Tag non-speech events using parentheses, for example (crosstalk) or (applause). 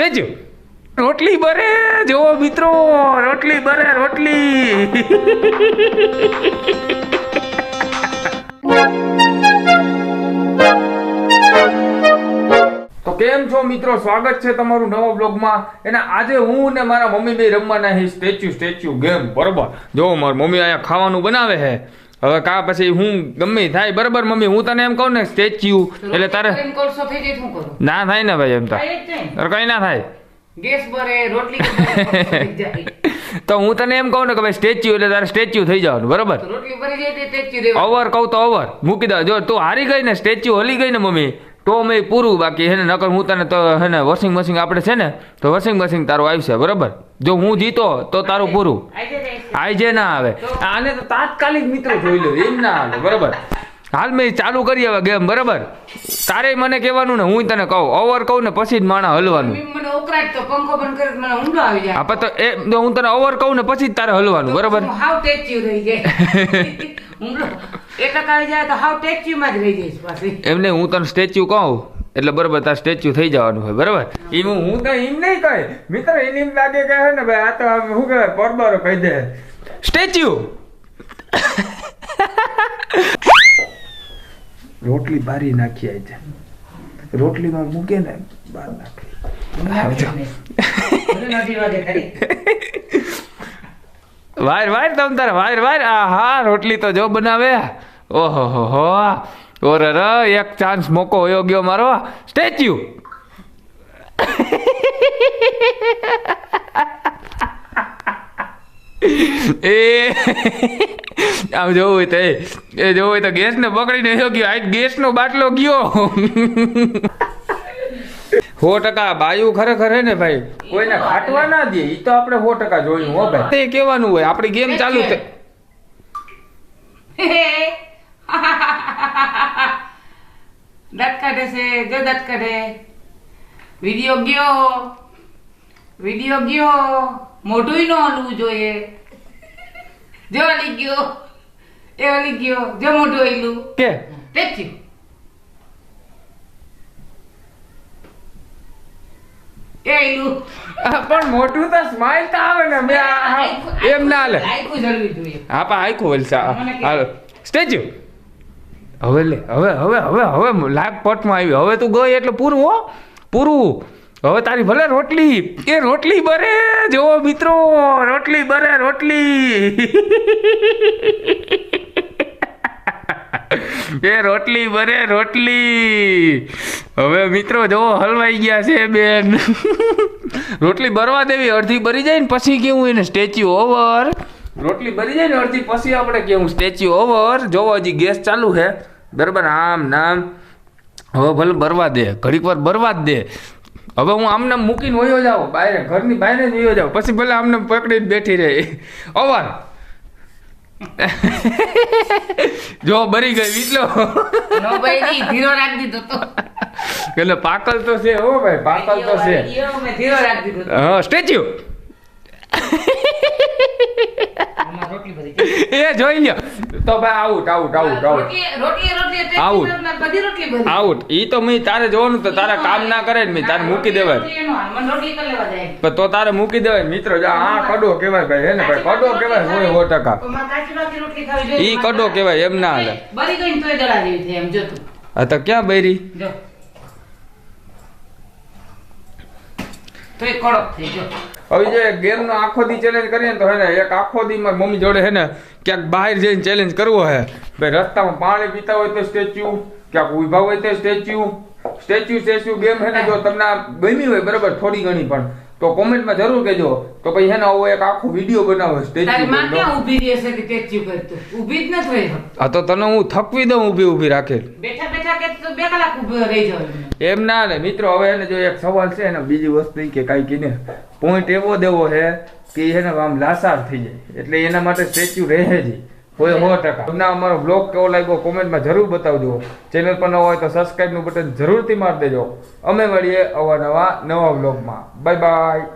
Statue રોટલી બરે જો મિત્રો, રોટલી બરે, રોટલી. તો કેમ છો મિત્રો? સ્વાગત છે તમારું નવા બ્લોગમાં અને આજે હું ને મારા મમ્મી બે રમવાના છે સ્ટેચ્યુ સ્ટેચ્યુ ગેમ બરોબર. જો મારી મમ્મી અહીંયા ખાવાનું બનાવે છે હવે કા પછી હું ગમે થાય બરાબર મમ્મી હું તને એમ કહું ને સ્ટેચ્યુ એટલે તારે ના થાય ને ભાઈ એમ તો. કઈ ના થાય. ગેસ રોટલી. (laughs) તો હું તને એમ કહું ને કે ભાઈ સ્ટેચ્યુ એટલે તારે સ્ટેચ્યુ થઈ જવાનું બરાબર? રોટલી ભરી જાય ઓવર કહું તો ઓવર મૂકી દો જો તું હારી ગઈ ને સ્ટેચ્યુ હલી ગઈ ને મમ્મી તો મેં પૂરું બાકી હે ને નકર હું તને તો હે ને વોશિંગ મશીન આપણે છે ને તો વોશિંગ મશીન તારું આવશે બરાબર? જો હું જીતો તો તારું પૂરું. આઈ જાય, આઈ જાય. આઈ જે ના આવે આને તો તાત્કાલિક મિત્રો જોઈ લો એમ ના આવે બરાબર? હાલ મેં ચાલુ કરી હવે ગેમ બરાબર? તારે મને કહેવાનું ને હું તને કહું. ઓવર કહું ને પછી જ માણા હલવાનું. મને ઉકળાટ તો પંખો બંધ કરે મને ઊંડો આવી જાય. આપણે તો એ હું તને ઓવર કહું ને પછી જ તારે હલવાનું બરોબર? હાવ ટેચ્યુ રહી જાય. (laughs) ઊંડો. એક ટકા જાય તો હાવ ટેચ્યુ જ રહી જઈશ પાછી. એમને હું તને સ્ટેચ્યુ કહું. એટલે બરોબર તાર સ્ટેચ્યુ થઈ જવાનું હોય બરોબર? એમ હું તો એમ નહીં કહે મિત્ર એને એમ લાગે કે હે ને ભાઈ આ તો આમ શું કહેવાય પરબારો કહી દે. સ્ટેચ્યુ! રોટલી બારી નાખી આવી છે રોટલીમાં મૂકે ને બહાર નાખી. વાર વાર તમ તારે વાર વાર આ હા રોટલી તો જો બનાવે. ઓહો, હો હો. ઓર એક ચાન્સ મોકો હોયો ગયો મારો. સ્ટેચ્યુ એ, આમ જોવું હોય તો એ. જોવું હોય તો ગેસને પકડીને ગયો. આ ગેસનો બાટલો ગયો. સો ટકા બાયું ખરેખર હે ને ભાઈ? કોઈને ખાટવા ના દે ઈ તો આપણે સો ટકા જોયું હો ભાઈ. તે કહેવાનું હોય આપણી ગેમ ચાલુ થઈ દાંત કાઢે છે જો દાંત કાઢે. વીડિયો ગયો. વીડિયો ગયો. મોઢું ન હલવું જોઈએ. જો હલી ગયો. એ હલી ગયો. જો મોઢું હલ્યું કે? એ હલ્યું આ પણ મોટું તો સ્માઈલ તો આવે ને આ- એમ ના જોઈએ. હા પણ આખું વલસા. હાલો. સ્ટેચ્યુ હવે લે હવે હવે હવે હવે લાગ પટમાં આવી હવે તું ગઈ એટલે પૂરું હો. પૂરું. હવે તારી ભલે રોટલી. એ રોટલી બરે જો મિત્રો. રોટલી બરે રોટલી. (laughs) એ રોટલી બરે રોટલી. હવે મિત્રો જો હલવાઈ ગયા છે બેન. રોટલી બરવા દેવી, અડધી ભરી જાય ને પછી કેવું એને સ્ટેચ્યુ ઓવર રોટલી ભરી જાય ને અડધી પછી આપણે કેવું સ્ટેચ્યુ ઓવર જોવો, હજી ગેસ ચાલુ છે. બરાબર આમ નામ હવે ભલે બરવા દે, ઘડીક વાર ભરવા જ દે. હવે હું આમને મૂકીને વયો જાઉં બહાર ઘરની બહાર જ વયો જાઉં. પછી ભલે આમને પકડીને બેઠી રહે. (laughs) ઓવર (laughs) જો બરી ગઈ વીટલો. નો ભાઈ ધીરો રાખ દીધો તો. એટલે પાકલ તો છે હો ભાઈ પાકલ તો છે. ધીરો રાખ દીધો હા સ્ટેચ્યુ આમાં રોટલી ભરી. (laughs) એ જોઈ લ્યો. તો ભાઈ આઉટ આઉટ આઉટ આઉટ રોટલી રોટલી રોટલી આઉટ. બધી રોટલી ભરી. આઉટ ઈ તો મેં તારે જોવાનું તો તારા કામ ના કરે ને મેં તારે મૂકી દેવાય. રોટલી કરી લેવા જાય. પણ તો તારે મૂકી દેવાય મિત્રો. જો આ કડો કહેવાય ભાઈ હે ને ભાઈ? કડો કહેવાય હોય સો ટકા. ઈ કડો કહેવાય એમ ના હાલે. ગઈ તોય એમ જો તું. આ તો ક્યાં બૈરી જો. તોય કડક થઈ જો. હવે જે ગેમ નો આખો દી ચેલેન્જ કરીએ ને તો હે ને એક આખો દી મારી મમ્મી જોડે હે ને ક્યાંક બહાર જઈને ચેલેન્જ કરવો હે. ભાઈ, રસ્તામાં પાણી પીતા હોય તો સ્ટેચ્યુ ક્યાંક ઊભા હોય તો સ્ટેચ્યુ સ્ટેચ્યુ સ્ટેચ્યુ ગેમ હે ને જો તમને ગમી હોય બરાબર, થોડી ઘણી પણ. તો કોમેન્ટમાં જરૂર કહેજો. તો પછી હે ને આવો એક આખો વીડિયો બનાવો તારી માં સ્ટેચ્યુ ક્યાં ઊભી રહી હશે કે સ્ટેચ્યુ કરતો ઊભી જ ન થઈ આ તો તને હું થકવી દઉં ઊભી ઊભી રાખેલ. બેઠા બેઠા કે તો બે કલાક ઊભી રહી જાવ એમ. ના ને મિત્રો હવે એને જો એક સવાલ છે ને બીજી વસ્તુ કે કાંઈ કીને પોઈન્ટ એવો દેવો છે કે એને આમ લાસાર થઈ જાય. એટલે એના માટે સ્ટેચ્યુ રહે જ. હોય સો ટકા. તમને અમારો બ્લોગ કેવો લાગ્યો કોમેન્ટમાં જરૂર બતાવજો. ચેનલ પર ન હોય તો સબસ્ક્રાઈબનું બટન જરૂરથી મારી દેજો. અમે મળીએ અવાનવા નવા બ્લોગમાં બાય બાય